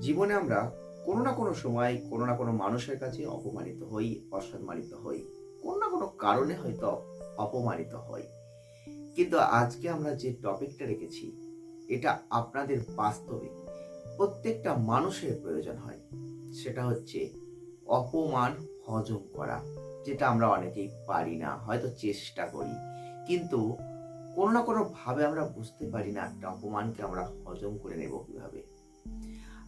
জীবনে আমরা কোনো না কোনো সময় কোনো না কোনো মানুষের কাছে অপমানিত হই, অসম্মানিত হই। কোনো না কোনো কারণে হয়তো অপমানিত হই। কিন্তু আজকে আমরা যে টপিকটা রেখেছি, এটা আপনাদের বাস্তবে প্রত্যেকটা মানুষের প্রয়োজন হয়। সেটা হচ্ছে অপমান, হজম করা, যেটা আমরা অনেকেই পারি না, হয়তো চেষ্টা করি। কিন্তু কোনো না কোনোভাবে আমরা বুঝতে পারি না একটা অপমানকে আমরা হজম করে নেব কীভাবে।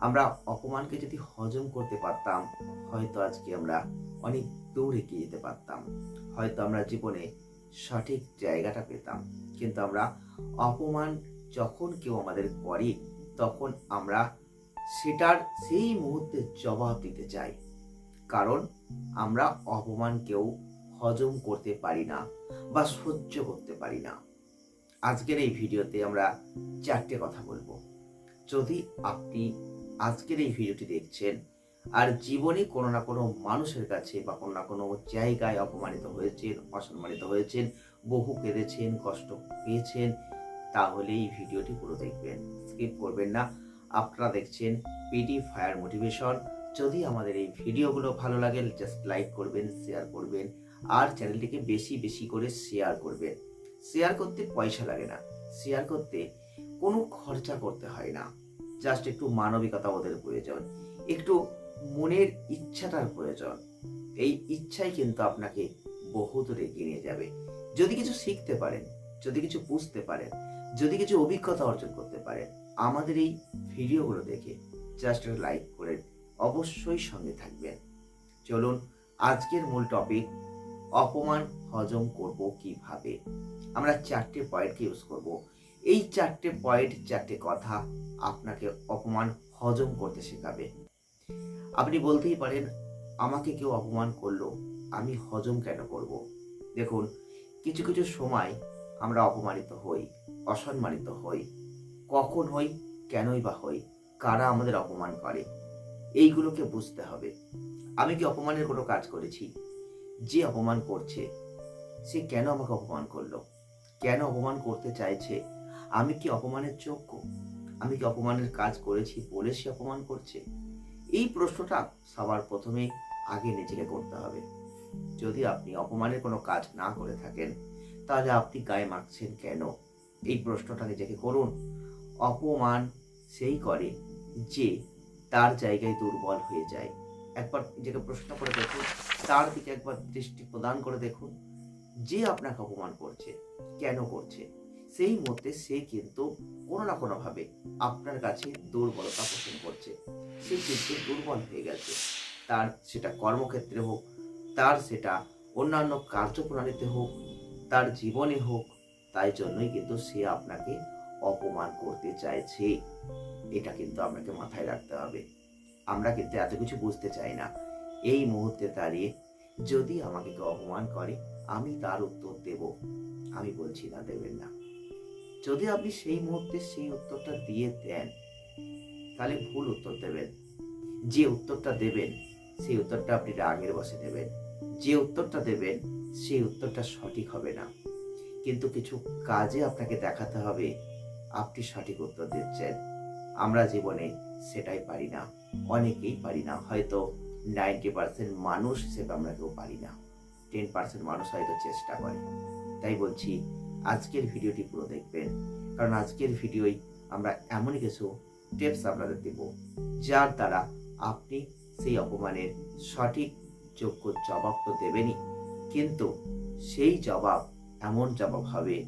আমরা অপমানকে যদি হজম করতে পারতাম, হয়তো আজকে আমরা অনেক দূর এগিয়ে যেতে পারতাম। হয়তো আমরা জীবনে সঠিক জায়গাটা পেতাম। কিন্তু আমরা অপমান যখন কেউ আমাদের করে, তখন আমরা সেটার সেই মুহূর্তে জবাব দিতে চাই। কারণ আমরা অপমানকেও হজম করতে পারি না বা সহ্য করতে পারি না। আজকের এই ভিডিওতে আমরা চারটে কথা বলব। যদি আপনি আজকের এই ভিডিওটি দেখছেন আর জীবনে কোনো না কোনো মানুষের কাছে বা কোনো না কোনো জায়গায় অপমানিত হয়েছেন, অসম্মানিত হয়েছেন, বহু কেঁদেছেন, কষ্ট পেয়েছেন, তাহলে এই ভিডিওটি পুরো দেখবেন। স্কিপ করবেন না। আপনারা দেখছেন পিডি ফায়ার মোটিভেশন যদি আমাদের এই ভিডিওগুলো ভালো লাগে জাস্ট লাইক করবেন শেয়ার করবেন, আর চ্যানেলটিকে বেশি বেশি করে শেয়ার করবেন। শেয়ার করতে পয়সা লাগে না। শেয়ার করতে কোনো খরচা করতে হয় না। জাস্ট একটু মানবিকতা ওদের প্রয়োজন। একটু মনের ইচ্ছাটার প্রয়োজন। এই ইচ্ছাই কিন্তু আপনাকে বহু দূরে এগিয়ে নিয়ে যাবে। যদি কিছু শিখতে পারেন, যদি কিছু বুঝতে পারেন, যদি কিছু অভিজ্ঞতা অর্জন করতে পারেন, আমাদের এই ভিডিওগুলো দেখে জাস্ট লাইক করে অবশ্যই সঙ্গে থাকবেন। চলুন, আজকের মূল টপিক অপমান হজম করব কীভাবে? আমরা চারটে পয়েন্টকে ইউজ করব। এই চারটে পয়েন্ট চারটে কথা আপনাকে অপমান, হজম করতে শেখাবে। আপনি বলতেই পারেন, আমাকে কেউ অপমান করল, আমি হজম কেন করব? দেখুন, কিছু কিছু সময় আমরা অপমানিত হই, অসম্মানিত হই। কখন হই, কেনই বা হই, কারা আমাদের অপমান করে, এইগুলোকে বুঝতে হবে। আমি কি অপমানের কোনো কাজ করেছি? যে অপমান করছে, সে কেন আমাকে অপমান করল? কেন অপমান করতে চাইছে? আমি কি অপমানের যোগ্য? আমি কি অপমানের কাজ করেছি বলে সে অপমান করছে? এই প্রশ্নটা সবার প্রথমে আগে নিজেকে করতে হবে। যদি আপনি অপমানের কোনো কাজ না করে থাকেন, তাহলে আপনি গায়ে মাখছেন কেন? এই প্রশ্নটা নিজেকে করুন। অপমান সেই করে যে তার জায়গায় দুর্বল হয়ে যায়। একবার নিজেকে প্রশ্ন করে দেখুন, তার দিকে একবার দৃষ্টি প্রদান করে দেখুন, যে আপনাকে অপমান করছে, কেন করছে? সেই মুহূর্তে সে কিন্তু কোনো না কোনোভাবে আপনার কাছে দুর্বলতা পোষণ করছে। সে কিন্তু দুর্বল হয়ে গেছে। তার সেটা কর্মক্ষেত্রে হোক, তার সেটা অন্যান্য কার্যপ্রণালীতে হোক, তার জীবনে হোক, তাই জন্যই কিন্তু সে আপনাকে অপমান করতে চাইছে। এটা কিন্তু আপনাকে মাথায় রাখতে হবে। আমরা কিন্তু এত কিছু বুঝতে চাই না। এই মুহূর্তে দাঁড়িয়ে যদি আমাকে কেউ অপমান করে, আমি তার উত্তর দেব। আমি বলছি না দেবেন না। যদি আপনি সেই মুহূর্তে সেই উত্তরটা দিয়ে দেন, তাহলে ভুল উত্তর দেবেন। যে উত্তরটা দেবেন, সেই উত্তরটা আপনি রাগের বসে দেবেন। যে উত্তরটা দেবেন, সেই উত্তরটা সঠিক হবে না। কিন্তু কিছু কাজে আপনাকে দেখাতে হবে, আপনি সঠিক উত্তর দিচ্ছেন। আমরা জীবনে সেটাই পারি না। অনেকেই পারি না। হয়তো নাইনটি পার্সেন্ট মানুষ হিসেবে আমরা কেউ পারি না। টেন পার্সেন্ট মানুষ হয়তো চেষ্টা করে। তাই বলছি আজকের ভিডিওটি পুরো দেখবেন। কারণ আজকের ভিডিওই আমরা এমন কিছু টিপস আপনাদের দেব, যার দ্বারা আপনি সেই অপমানের সঠিক যোগ্য জবাব তো দেবেনই। কিন্তু সেই জবাব এমন জবাব হবে,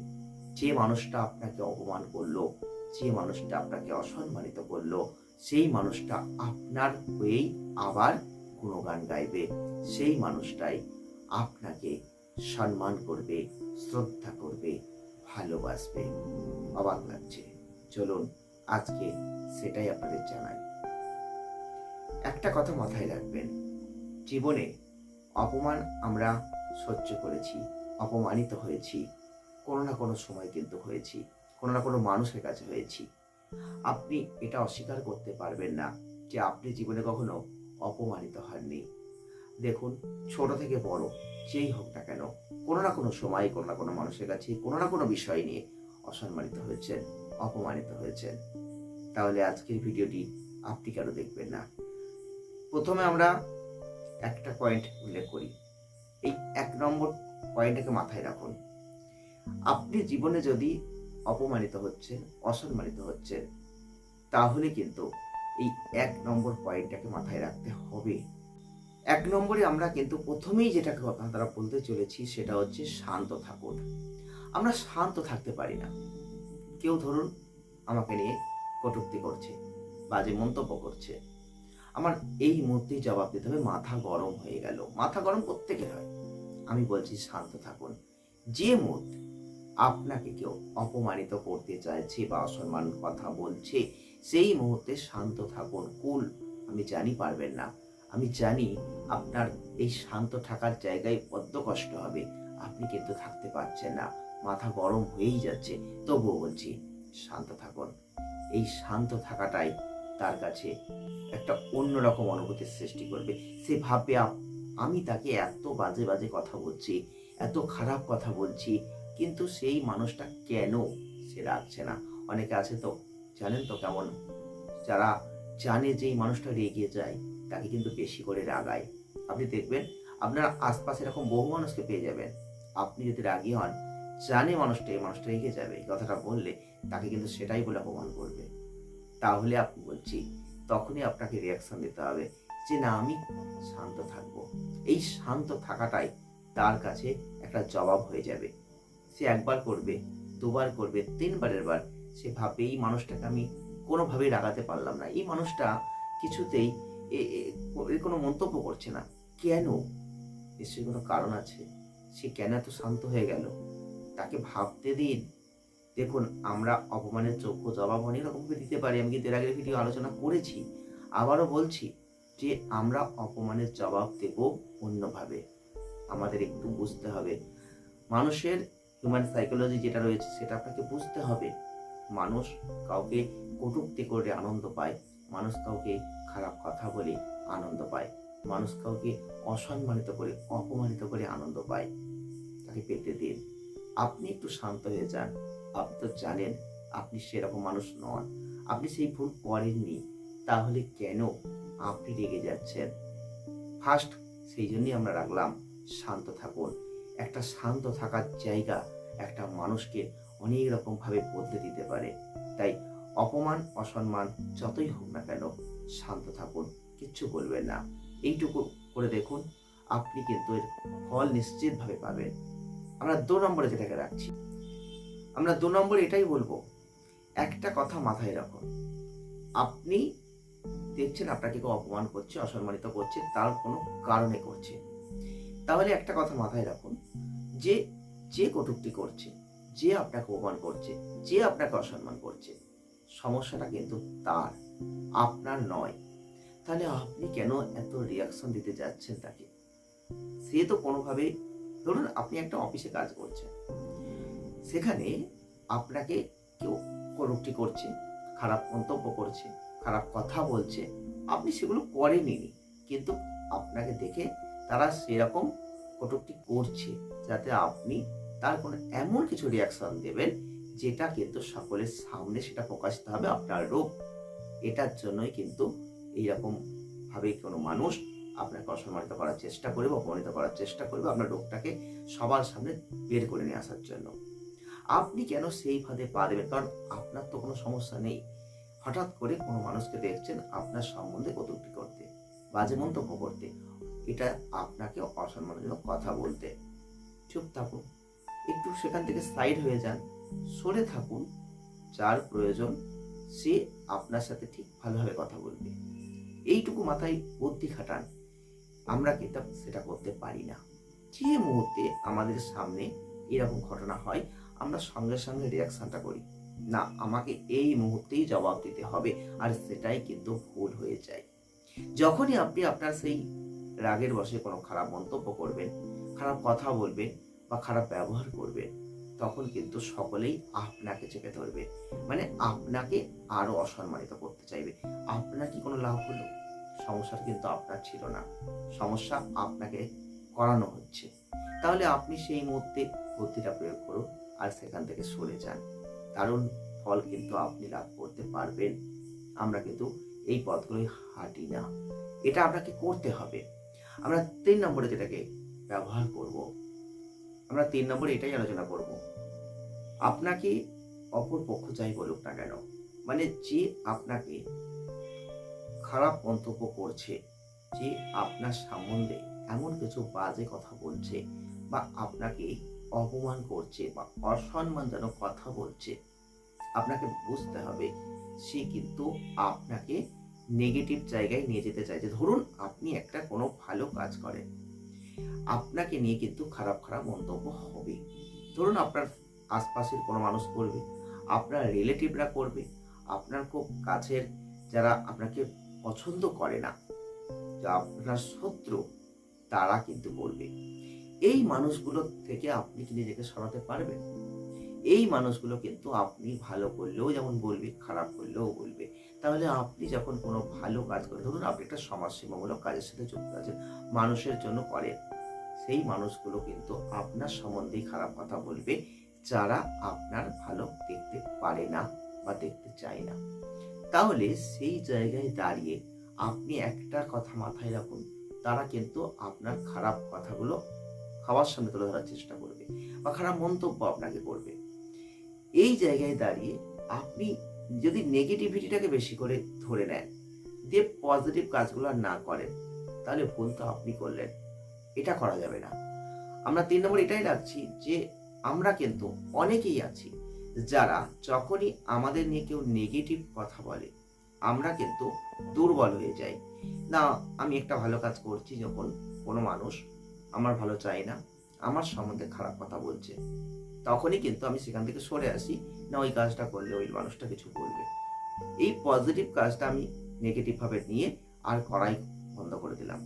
যে মানুষটা আপনাকে অপমান করল, যে মানুষটা আপনাকে অসম্মানিত করল, সেই মানুষটা আপনার হয়েই আবার গুণগান গাইবে। সেই মানুষটাই আপনাকে সম্মান করবে, শ্রদ্ধা করবে, ভালোবাসবে। অবাক লাগছে। চলুন, আজকে সেটাই আপনাদের জানাই। একটা কথা মাথায় রাখবেন, জীবনে অপমান আমরা সহ্য করেছি, অপমানিত হয়েছি, কোনো না কোনো সময় কিন্তু হয়েছি, কোনো না কোনো মানুষের কাছে হয়েছি। আপনি এটা অস্বীকার করতে পারবেন না যে আপনি জীবনে কখনো অপমানিত হননি। দেখুন, ছোট থেকে বড়, যেই হোক না কেন, কোনো না কোনো সময় কোনো না কোনো মানুষের কাছে কোনো না কোনো বিষয় নিয়ে অসম্মানিত হয়েছেন, অপমানিত হয়েছেন। তাহলে আজকের ভিডিওটি আপনি কেন দেখবেন না? প্রথমে আমরা একটা পয়েন্ট উল্লেখ করি। এই এক নম্বর পয়েন্টটাকে মাথায় রাখুন। আপনি জীবনে যদি অপমানিত হচ্ছেন, অসম্মানিত হচ্ছেন, তাহলে কিন্তু এই এক নম্বর পয়েন্টটাকে মাথায় রাখতে হবে। এক নম্বরে আমরা কিন্তু প্রথমেই যেটা কথা তারা বলতে চলেছি সেটা হচ্ছে শান্ত থাকুন। আমরা শান্ত থাকতে পারি না। কেউ ধরুন আমাকে নিয়ে কটূক্তি করছে বাজে মন্তব্য করছে। আমার এই মুহূর্তেই জবাব দিতে হবে, মাথা গরম হয়ে গেল। মাথা গরম প্রত্যেকের হয়। আমি বলছি শান্ত থাকুন। যে মুহূর্তে আপনাকে কেউ অপমানিত করতে চাইছে বা অসম্মান কথা বলছে, সেই মুহূর্তে শান্ত থাকুন। কুল, আমি জানি পারবেন না। আমি জানি আপনার এই শান্ত থাকার জায়গায় বড্ড কষ্ট হবে। আপনি কিন্তু থাকতে পারছেন না। মাথা গরম হয়েই যাচ্ছে। তবুও বলছি, শান্ত থাকুন। এই শান্ত থাকাটাই তার কাছে একটা অন্যরকম অনুভূতির সৃষ্টি করবে। সে ভাববে আমি তাকে এত বাজে বাজে কথা বলছি, এত খারাপ কথা বলছি, কিন্তু সেই মানুষটা কেন সে রাখছে না? অনেকে আছে তো, জানেন তো কেমন? যারা জানে যে এই মানুষটা রেগে যায় তাকে কিন্তু বেশি করে রাগায়। আপনি দেখবেন, আপনার আশপাশে এরকম বহু মানুষকে পেয়ে যাবেন। আপনি যদি রাগী হন, জানে মানুষটা, এই মানুষটা রেগে যাবে। এই কথাটা বললে তাকে কিন্তু সেটাই বলে অপমান করবে। তাহলে আপনি বলছি, তখনই আপনাকে রিয়াকশন দিতে হবে যে, না, আমি শান্ত থাকব। এই শান্ত থাকাটাই তার কাছে একটা জবাব হয়ে যাবে। সে একবার করবে, দুবার করবে তিনবারের বার সে ভাবে, এই মানুষটাকে আমি কোনোভাবেই রাগাতে পারলাম না। এই মানুষটা কিছুতেই এ- এ- এ কোনো মন্তব্য করছে না। কেন? নিশ্চয়ই কোনো কারণ আছে। সে কেন এত শান্ত হয়ে গেল? তাকে ভাবতে দিন। দেখুন, আমরা অপমানের যোগ্য জবাব অনেক রকমভাবে দিতে পারি। আমি কিন্তু এর আগের ভিডিও আলোচনা করেছি। আবারও বলছি যে, আমরা অপমানের জবাব দেব অন্যভাবে। আমাদের একটু বুঝতে হবে। মানুষের হিউম্যান সাইকোলজি যেটা রয়েছে, সেটা আপনাকে বুঝতে হবে। মানুষ কাউকে কটূক্তি করে আনন্দ পায়। মানুষ কাউকে খারাপ কথা বলে আনন্দ পায়। মানুষ কাউকে অসম্মানিত করে, অপমানিত করে আনন্দ পায়। তাকে পেতে দিন। আপনি একটু শান্ত হয়ে যান। আপনি তো জানেন, আপনি সেরকম মানুষ নন। আপনি সেই ভুল করেননি। তাহলে কেন আপনি রেগে যাচ্ছেন? ফার্স্ট সেই জন্যই আমরা রাখলাম, শান্ত থাকুন। একটা শান্ত থাকার জায়গা একটা মানুষকে অনেক রকমভাবে বদলে দিতে পারে। তাই অপমান, অসম্মান যতই হোক না কেন শান্ত থাকুন, কিচ্ছু বলবেন না। এইটুকু করে দেখুন, আপনি কিন্তু এর ফল নিশ্চিতভাবে পাবেন। আমরা দু নম্বরে যেটাকে রাখছি, আমরা দু নম্বরে এটাই বলব, একটা কথা মাথায় রাখুন। আপনি দেখছেন আপনাকে কেউ অপমান করছে, অসম্মানিত করছে, তার কোনো কারণে করছে। তাহলে একটা কথা মাথায় রাখুন, যে যে কটূক্তি করছে, যে আপনাকে অপমান করছে, যে আপনাকে অসম্মান করছে সমস্যাটা কিন্তু তার, আপনার নয়। তাহলে আপনি কেন এত রিয়াকশন দিতে যাচ্ছেন তাকে? সে তো কোনোভাবেই, ধরুন আপনি একটা অফিসে কাজ করছেন। সেখানে আপনাকে কেউ কটূক্তি করছে, খারাপ মন্তব্য করছে, খারাপ কথা বলছে। আপনি সেগুলো করেনি কিন্তু আপনাকে দেখে তারা সেরকম কটূক্তি করছে, যাতে আপনি তার কোনো এমন কিছু রিয়াকশন দেবেন যেটা কিন্তু সকলের সামনে সেটা প্রকাশিত হবে আপনার রূপ। এটার জন্যই কিন্তু এইরকম ভাবে কোনো মানুষ আপনাকে অসম্মানিত করার চেষ্টা করবে, অপমানিত করার চেষ্টা করবে আপনার রোগটাকে সবার সামনে বের করে নিয়ে আসার জন্য। আপনি কেন সেই পা দেবেন? কারণ আপনার তো কোনো সমস্যা নেই। হঠাৎ করে কোনো মানুষকে দেখছেন আপনার সম্বন্ধে কটূক্তি করতে, বাজে মন্তব্য করতে। এটা আপনাকে অসম্মানজনক কথা বলতে। চুপ থাকুন। একটু সেখান থেকে সাইড হয়ে যান। সরে থাকুন, যার প্রয়োজন সে আপনার সাথে ঠিক ভালোভাবে কথা বলবে। এইটুকু মাথায় বুদ্ধি খাটান, আমরা কিন্তু সেটা করতে পারি না। যে মুহূর্তে আমাদের সামনে এরকম ঘটনা হয়, আমরা সঙ্গে সঙ্গে রিয়াকশনটা করি। না, আমাকে এই মুহূর্তেই জবাব দিতে হবে, আর সেটাই কিন্তু ভুল হয়ে যায়। যখনই আপনি আপনার সেই রাগের বসে কোনো খারাপ মন্তব্য করবেন, খারাপ কথা বলবেন বা খারাপ ব্যবহার করবেন তখন কিন্তু সকলেই আপনাকে চেপে ধরবে। মানে আপনাকে আরও অসম্মানিত করতে চাইবে। আপনার কি কোনো লাভ হলো? সমস্যা কিন্তু আপনার ছিল না। সমস্যা আপনাকে করানো হচ্ছে। তাহলে আপনি সেই মুহূর্তে বুদ্ধিটা প্রয়োগ করুন আর সেখান থেকে সরে যান। দারুণ ফল কিন্তু আপনি লাভ করতে পারবেন। আমরা কিন্তু এই পথগুলোই হাঁটি না। এটা আপনাকে করতে হবে। আমরা তিন নম্বরে যেটাকে ব্যবহার করব আমরা তিন নম্বরে এটাই আলোচনা করব। আপনাকে অপর পক্ষ যাই বলুক না কেন মানে যে আপনাকে খারাপ মন্তব্য করছে, যে আপনার সম্বন্ধে এমন কিছু বাজে কথা বলছে বা আপনাকে অপমান করছে বা অসম্মানজনক কথা বলছে, আপনাকে বুঝতে হবে সে কিন্তু আপনাকে নেগেটিভ জায়গায় নিয়ে যেতে চাইছে। ধরুন আপনি একটা কোনো ভালো কাজ করেন আপনাকে নিয়ে কিন্তু খারাপ খারাপ মন্তব্য হবে। ধরুন আপনার আশপাশের কোনো মানুষ করবে, আপনার রিলেটিভরা করবে, আপনার খুব কাছের যারা আপনাকে পছন্দ করে না, যা আপনার শত্রু, তারা কিন্তু করবে। এই মানুষগুলো থেকে আপনি কি নিজেকে সরাতে পারবেন? এই মানুষগুলো কিন্তু আপনি ভালো করলেও যেমন বলবে, খারাপ করলেও বলবে। তাহলে আপনি যখন কোনো ভালো কাজ করেন, ধরুন আপনি একটা সমাজসেবামূলক কাজের সাথে যুক্ত আছেন মানুষের জন্য করেন। সেই মানুষগুলো কিন্তু আপনার সম্বন্ধেই খারাপ কথা বলবে, যারা আপনার ভালো দেখতে পারে না বা দেখতে চায় না। তাহলে সেই জায়গায় দাঁড়িয়ে আপনি একটা কথা মাথায় রাখুন, তারা কিন্তু আপনার খারাপ কথাগুলো খাওয়ার সামনে তুলে ধরার চেষ্টা করবে বা খারাপ মন্তব্য আপনাকে করবে। এই জায়গায় দাঁড়িয়ে আপনি যদি নেগেটিভিটিটাকে বেশি করে ধরে নেন দিয়ে পজিটিভ কাজগুলো না করেন, তাহলে ভুল তো আপনি করলেন। এটা করা যাবে না। আমরা তিন নম্বর এটাই রাখছি যে, আমরা কিন্তু অনেকেই আছি যারা যখনই আমাদের নিয়ে কেউ নেগেটিভ কথা বলে, আমরা কিন্তু দুর্বল হয়ে যাই। না, আমি একটা ভালো কাজ করছি যখন কোনো মানুষ আমার ভালো চায় না, আমার সম্বন্ধে খারাপ কথা বলছে। তখনই কিন্তু আমি সেখান থেকে সরে আসি, না ওই কাজটা করলে ওই মানুষটা কিছু বলবে এই পজিটিভ কাজটা আমি নেগেটিভভাবে নিয়ে আর করাই বন্ধ করে দিলাম।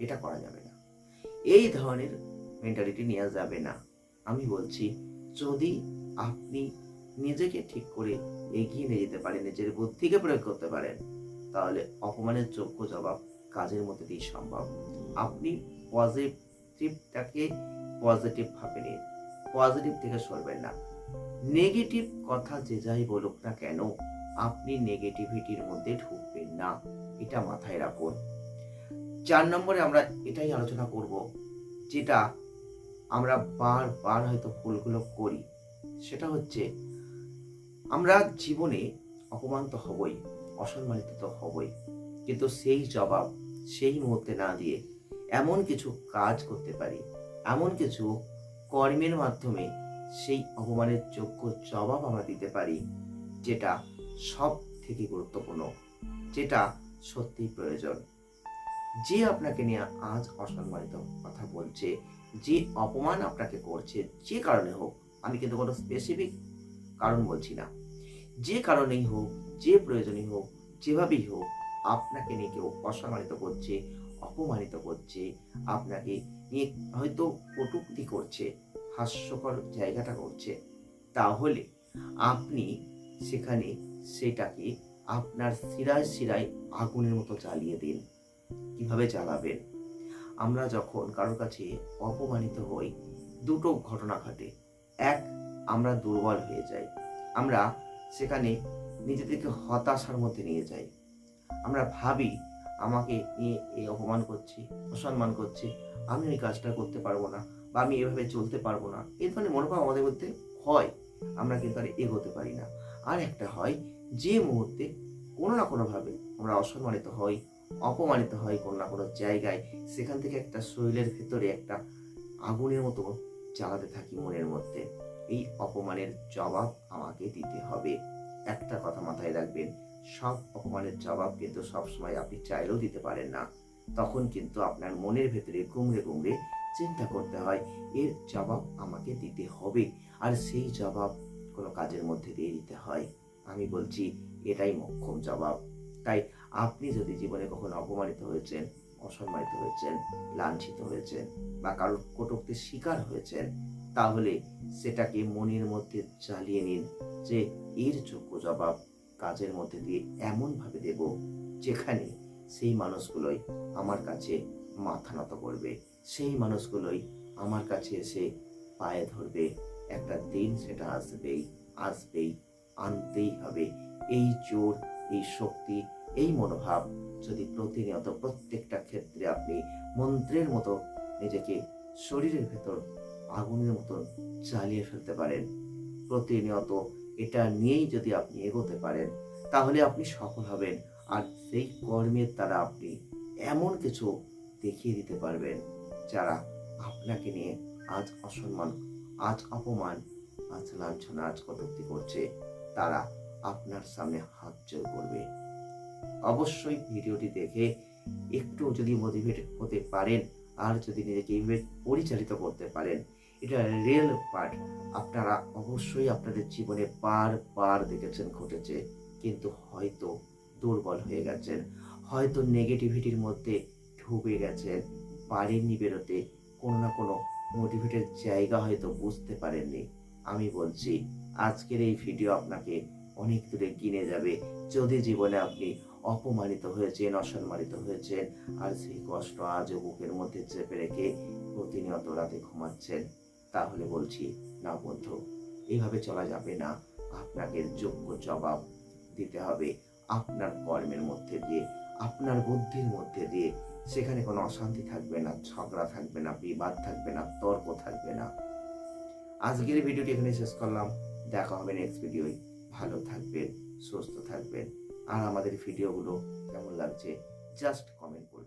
এটা করা যাবে না। এই ধরনের মেন্টালিটি নেওয়া যাবে না। আমি বলছি, যদি আপনি নিজেকে ঠিক করে এগিয়ে নিয়ে যেতে পারেন, নিজের বুদ্ধিকে প্রয়োগ করতে পারেন, তাহলে অপমানের যোগ্য জবাব কাজের মধ্যে দিয়ে সম্ভব। আপনি পজিটিভটাকে পজিটিভ ভাবে নিন পজিটিভ থেকে সরবেন না। নেগেটিভ কথা যে যাই বলুক না কেন, আপনি নেগেটিভিটির মধ্যে ঢুকবেন না। এটা মাথায় রাখুন। চার নম্বরে আমরা এটাই আলোচনা করব, যেটা আমরা বারবার হয়তো ভুলগুলো করি। সেটা হচ্ছে, আমরা জীবনে অপমান তো হবই, অসম্মানিত তো হবই। কিন্তু সেই জবাব, সেই মুহূর্তে না দিয়ে এমন কিছু কাজ করতে পারি, এমন কিছু কর্মের মাধ্যমে সেই অপমানের যোগ্য জবাব আমরা দিতে পারি, যেটা সব থেকে গুরুত্বপূর্ণ, যেটা সত্যি প্রয়োজন। যে আপনাকে নিয়ে আজ অসম্মানিত কথা বলছে, যে অপমান আপনাকে করছে, যে কারণে হোক, আমি কিন্তু কোনো স্পেসিফিক কারণ বলছি না। যে কারণেই হোক, যে প্রয়োজনই হোক, যেভাবেই হোক, আপনাকে নিয়ে কেউ অসম্মানিত করছে, অপমানিত করছে, আপনাকে নিয়ে হয়তো কটূক্তি করছে, হাস্যকর জায়গাটা করছে, তাহলে আপনি সেখানে সেটাকে আপনার শিরায় শিরায় আগুনের মতো জ্বালিয়ে দিন। কীভাবে জ্বালাবেন? আমরা যখন কারোর কাছে অপমানিত হই, দুটো ঘটনা ঘটে। এক, আমরা দুর্বল হয়ে যাই। আমরা সেখানে নিজেদেরকে হতাশার মধ্যে নিয়ে যাই। আমরা ভাবি আমাকে নিয়ে এই অপমান করছি, অসম্মান করছে, আমি ওই কাজটা করতে পারব না বা আমি এভাবে চলতে পারব না। এই ধরনের মনোভাব আমাদের মধ্যে হয়। আমরা কিন্তু আর এগোতে পারি না। আর একটা হয়, যে মুহূর্তে কোনো না কোনোভাবে আমরা অসম্মানিত হই, অপমানিত হয় কোনো না কোনো জায়গায়, সেখান থেকে একটা শরীরের ভেতরে একটা আগুনের মতো জ্বালাতে থাকি মনের মধ্যে। এই অপমানের জবাব আমাকে দিতে হবে। একটা কথা মাথায় রাখবেন সব অপমানের জবাব কিন্তু সবসময় আপনি চাইলেও দিতে পারেন না। তখন কিন্তু আপনার মনের ভেতরে গুমড়ে গুমড়ে চিন্তা করতে হয়, এর জবাব আমাকে দিতে হবে। আর সেই জবাব কোনো কাজের মধ্যে দিয়ে দিতে হয়। আমি বলছি, এটাই মোক্ষম জবাব। তাই আপনি যদি জীবনে কখনো অপমানিত হয়েছেন, অসম্মানিত হয়েছেন, লাঞ্ছিত হয়েছেন বা কারোর কটুক্তির শিকার হয়েছেন, তাহলে সেটাকে মনের মধ্যে চালিয়ে নিন যে এর যোগ্য জবাব। কাজের মধ্যে দিয়ে এমনভাবে দেব যেখানে সেই মানুষগুলোই আমার কাছে মাথা নত করবে। সেই মানুষগুলোই আমার কাছে এসে পায়ে ধরবে। একটা দিন সেটা আসবেই আসবেই, আনতেই হবে। এই জোর, এই শক্তি, এই মনোভাব যদি প্রতিনিয়ত প্রত্যেকটা ক্ষেত্রে আপনি মন্ত্রের মতো নিজেকে শরীরের ভেতর আগুনের মতো জ্বালিয়ে ফেলতে পারেন, প্রতিনিয়ত এটা নিয়েই যদি আপনি এগোতে পারেন, তাহলে আপনি সফল হবেন। আর সেই কর্মের দ্বারা আপনি এমন কিছু দেখিয়ে দিতে পারবেন, যারা আপনাকে নিয়ে আজ অসম্মান, আজ অপমান, আজ লাঞ্ছনা, আজ কটূক্তি করছে। তারা আপনার সামনে হাত জোর করবে। অবশ্যই ভিডিওটি দেখে একটু যদি মোটিভেট হতে পারেন, আর যদি নিজেকে পরিচালিত করতে পারেন এটা রিয়েল পার্ট আপনারা অবশ্যই আপনাদের জীবনে বার বার দেখেছেন ঘটেছে, কিন্তু হয়তো দুর্বল হয়ে গেছেন, হয়তো নেগেটিভিটির মধ্যে ঢুকে গেছেন পারেননি বেরোতে কোনো না কোনো মোটিভেটের জায়গা হয়তো বুঝতে পারেননি। আমি বলছি, আজকের এই ভিডিও আপনাকে অনেক দূরে কিনে যাবে। যদি জীবনে আপনি অপমানিত হয়েছেন, অসম্মানিত হয়েছেন, আর সেই কষ্ট আজও বুকের মধ্যে চেপে রেখে প্রতিনিয়ত রাতে ঘুমাচ্ছেন তাহলে বলছি, না বন্ধু এইভাবে চলা যাবে না। আপনাকে যোগ্য জবাব দিতে হবে। আপনার কর্মের মধ্যে দিয়ে, আপনার বুদ্ধির মধ্যে দিয়ে। সেখানে কোনো অশান্তি থাকবে না, ঝগড়া থাকবে না, বিবাদ থাকবে না, তর্ক থাকবে না। আজকের ভিডিওটি এখানে শেষ করলাম। দেখা হবে নেক্সট ভিডিওয়। ভালো থাকবেন, সুস্থ থাকবেন। আর আমাদের ভিডিওগুলো কেমন লাগছে জাস্ট কমেন্ট করবেন